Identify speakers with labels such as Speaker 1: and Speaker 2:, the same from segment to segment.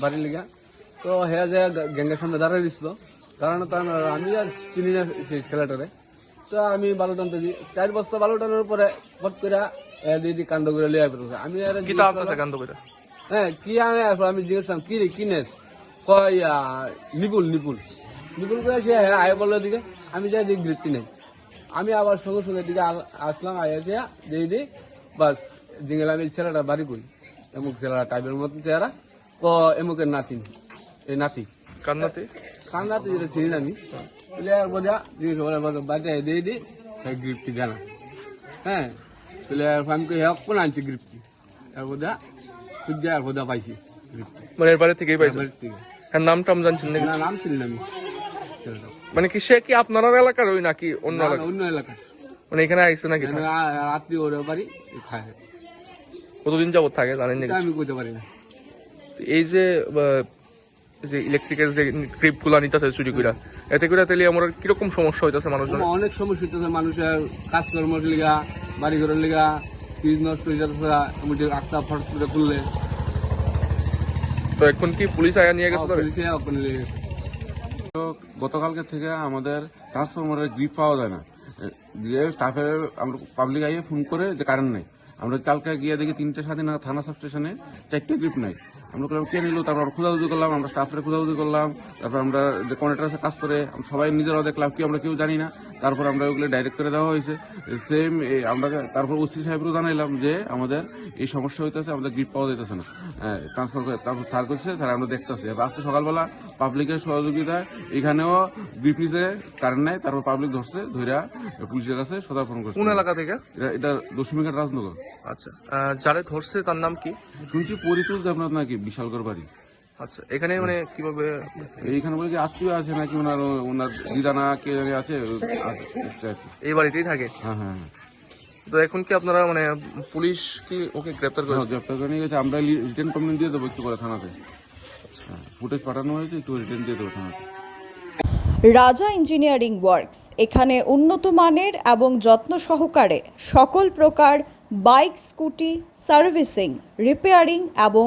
Speaker 1: বাড়ির লিগা। তো হ্যাঁ যে গ্যাঙ্গের সামনে দাঁড়াই দিছিল দাঁড়ানো তার আমি আর চিনি না সেই ছেলেটারে। তো আমি বালু টানতে দিই চার বস্তা বালু টানার পরে ফট করে দিদি কান্দ করে লিয়ে ফেলছে আমি আর
Speaker 2: কি কান্দ করে
Speaker 1: হ্যাঁ কি আমি আমি জিজ্ঞেস কি রে কি নেস? কয় নিপুল নিপুল। নিপুল করে সে হ্যাঁ আয় বলল দিকে আমি যাই দিক বৃত্তি নেই। আমি আবার সঙ্গে সঙ্গে দিকে আসলাম আয়া দিয়ে দিই বাস জিঙ্গেল আমি ছেলেটা বাড়ি করি। এমুক ছেলেটা টাইপের মতন চেহারা। ক এমুকের নাতি এই নাতি। যেটা চিনি আমি। বলে বোঝা জিজ্ঞেস করে বাড়িতে দিয়ে দিই গ্রিপটি জানা হ্যাঁ হ্যাঁ কোন আনছি গ্রিপটি বোঝা সূর্য আর পাইছি
Speaker 2: মানে এর বাড়ি থেকেই পাইছেন
Speaker 1: বাড়ির
Speaker 2: নাম টাম জানছেন
Speaker 1: না নাম ছিলেন আমি।
Speaker 2: মানে কি সে কি আপনার এলাকার ওই নাকি অন্য এলাকা
Speaker 1: অন্য এলাকা
Speaker 2: মানে এখানে আইসে নাকি
Speaker 1: রাত্রি আত্মীয় বাড়ি খায়।
Speaker 2: কতদিন যাবত থাকে জানেন নাকি?
Speaker 1: আমি কইতে পারি না।
Speaker 2: এই যে যে ইলেকট্রিকের যে ক্রিপগুলা নিতেছে চুরি কইরা এতে করে তাহলে আমার কীরকম সমস্যা হইতাছে মানুষজন
Speaker 1: অনেক সমস্যা হইতেছে মানুষের কাজকর্মের লিগা বাড়ি ঘরের লিগা ফ্রিজ নষ্ট হয়ে যাচ্ছে এমনকি আটটা ফট করে খুললে।
Speaker 2: তো এখন কি পুলিশ আয়া নিয়ে গেছে তবে
Speaker 1: পুলিশে
Speaker 3: গতকালকে থেকে আমাদের ট্রান্সফরমারের গ্রিপ পাওয়া যায় না। যে স্টাফের আমরা পাবলিক আইয়ে ফোন করে যে কারেন্ট নেই। আমরা কালকে গিয়ে দেখি তিনটে সাড়ে না থানা সাব স্টেশনে চারটে গ্রিপ নাই। আমরা করলাম কে নিল? তারপর আমরা খোঁজাখুঁজি করলাম, আমরা স্টাফের খোঁজাখুঁজি করলাম। তারপর আমরা যে কাজ করে সবাই নিজেরাও দেখলাম, কি আমরা কেউ জানি না। তারপর আমরা ওগুলো ডাইরেক্ট করে দেওয়া হয়েছে। সেম আমরা তারপর ওসি সাহেবরও জানাইলাম যে আমাদের এই সমস্যা হইতেছে আমাদের গ্রিপ পাওয়া যাইতেছে না। ট্রান্সফার করে তারপর স্যার করছে স্যার আমরা দেখতেছি। আজকে সকালবেলা পাবলিকের সহযোগিতায় এখানেও গ্রিপ নিচে কারেন্ট নেয় তারপর পাবলিক ধরছে ধইরা পুলিশের কাছে সদার্পণ করছে।
Speaker 2: কোন এলাকা থেকে?
Speaker 3: এটা- এটা দশমিঘাট রাজনগর।
Speaker 2: আচ্ছা যারে ধরছে তার নাম কি?
Speaker 3: শুনছি পরিতুল দেবনাথ নাকি বিশালগড় বাড়ি।
Speaker 2: আচ্ছা এখানে মানে কীভাবে?
Speaker 3: এইখানে বলে কি আত্মীয় আছে নাকি ওনার ওনার দিদানা কে জানি আছে।
Speaker 2: এই বাড়িতেই থাকে?
Speaker 3: হ্যাঁ হ্যাঁ হ্যাঁ।
Speaker 2: তো এখন কি আপনারা মানে পুলিশ কি ওকে গ্রেপ্তার
Speaker 3: হ্যাঁ,
Speaker 2: করেছে?
Speaker 3: গ্রেপ্তার করে নিয়ে গেছে। আমরা রিটার্ন কমপ্লেন দিয়ে দেবো একটু করে থানাতে। ফুটেজ পাঠানো হয়েছে একটু রিটার্ন দিয়ে দেবো থানাতে।
Speaker 4: রাজা ইঞ্জিনিয়ারিং ওয়ার্কস এখানে উন্নত মানের এবং যত্ন সহকারে সকল প্রকার বাইক স্কুটি সার্ভিসিং রিপেয়ারিং এবং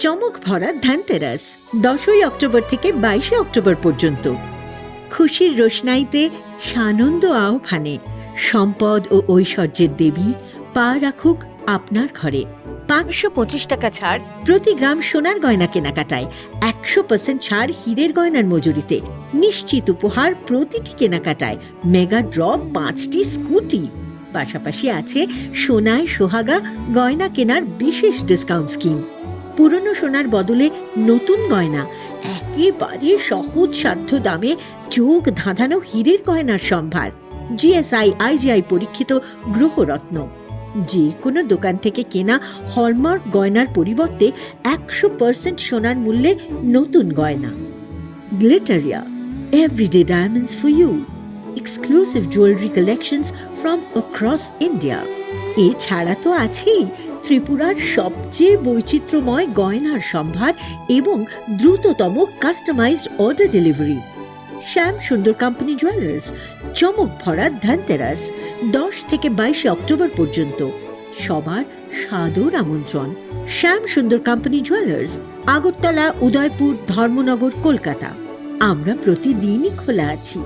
Speaker 5: চমক ভরা ধ্যানতেরাস দশই অক্টোবর থেকে বাইশে অক্টোবর পর্যন্ত। খুশির রোশনাইতে সানন্দ আহ্বানে সম্পদ ও ঐশ্বর্যের দেবী পা রাখুক আপনার ঘরে। পাঁচশো পঁচিশ টাকা ছাড়। প্রতি গ্রাম সোনার গয়না কেনাকাটায় একশো পার্সেন্ট ছাড় হীরের গয়নার মজুরিতে। নিশ্চিত উপহার প্রতিটি কেনাকাটায় মেগা ড্র পাঁচটি স্কুটি। পাশাপাশি আছে সোনায় সোহাগা গয়না কেনার বিশেষ ডিসকাউন্ট স্কিম পুরনো সোনার বদলে নতুন গয়না। একেবারে সহজ সাধ্য দামে চোখ ধাঁধানো হীরের গয়নার সম্ভার। জিএসআই, আইজিআই পরীক্ষিত গ্রহরত্ন। যে কোনো দোকান থেকে কেনা হলমার্ক গয়নার পরিবর্তে একশো পার্সেন্ট সোনার মূল্যে নতুন গয়না। Glitteria, everyday diamonds for you. exclusive jewelry collections from across India. এছাড়া তো আছেই ত্রিপুরার সবচেয়ে বৈচিত্র্যময় গয়নার সম্ভার এবং দ্রুততম কাস্টমাইজড অর্ডার ডেলিভারি শ্যাম সুন্দর কোম্পানি জুয়েলার্স চমক ভরা ধনতেরাস, দশ থেকে বাইশে অক্টোবর পর্যন্ত। সবার সাদর আমন্ত্রণ। Shyam Sundar company jewellers Agartala, Udaipur, Dharmanagar, Kolkata. আমরা প্রতিদিনই খোলা আছি।